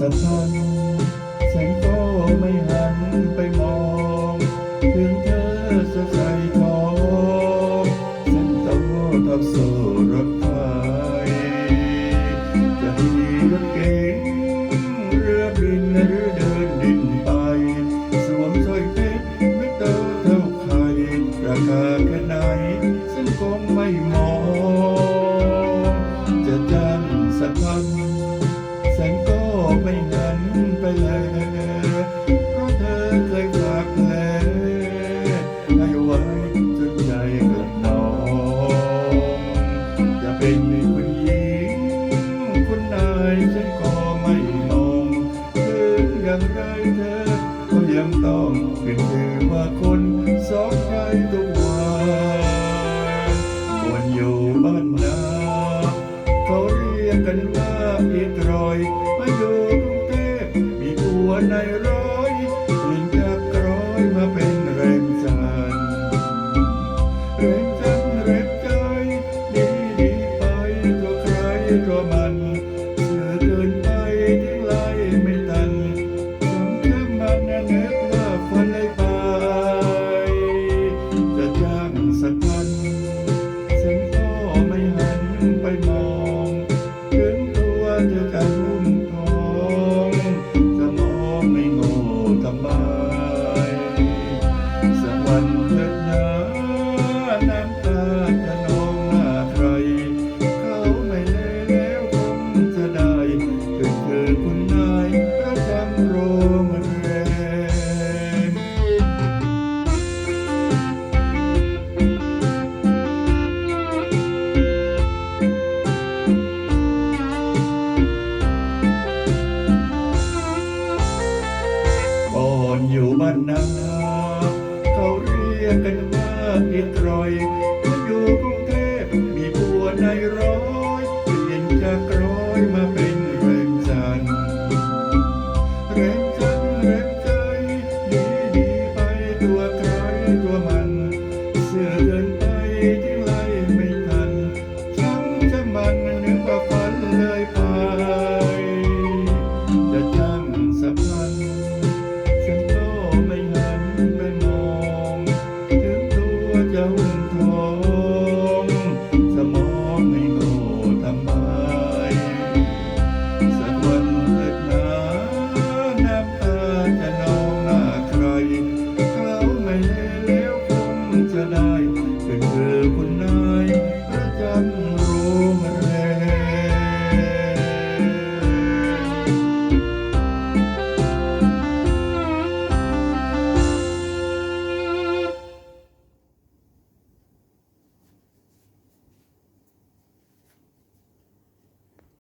สักพักฉันก็ไม่หันไปมอง ถึงเธอจะใส่ทองฉันต้องทับโซ่รถไฟจะมีรถเก๋งเรือบินหรือเดินดินไป สวมสร้อยเพชรไม่เติมเท่าใคร ราคาแค่ไหนฉันก็ไม่มอง จะจัำสักพัก เพราะเธอเคยฝากแผลเอาไว้ใจกระหน่ำจะเป็นคุณหญิงคุณนฉันก็ไม่มองถึงอย่งไรเธอ ก็ยังต้องเป็นเธอว่าคนสองใจทุกวันวันอยู่ When I look านนานาเขาเรียกกันว่าอิตรอยอยู่กรุงเทพมีบัวในร้อยเปลี่ยนจากร้อยมาเป็นแรงจันแรงจันแรงใจดีดีไปตัวใครตัวมัน เสื้อ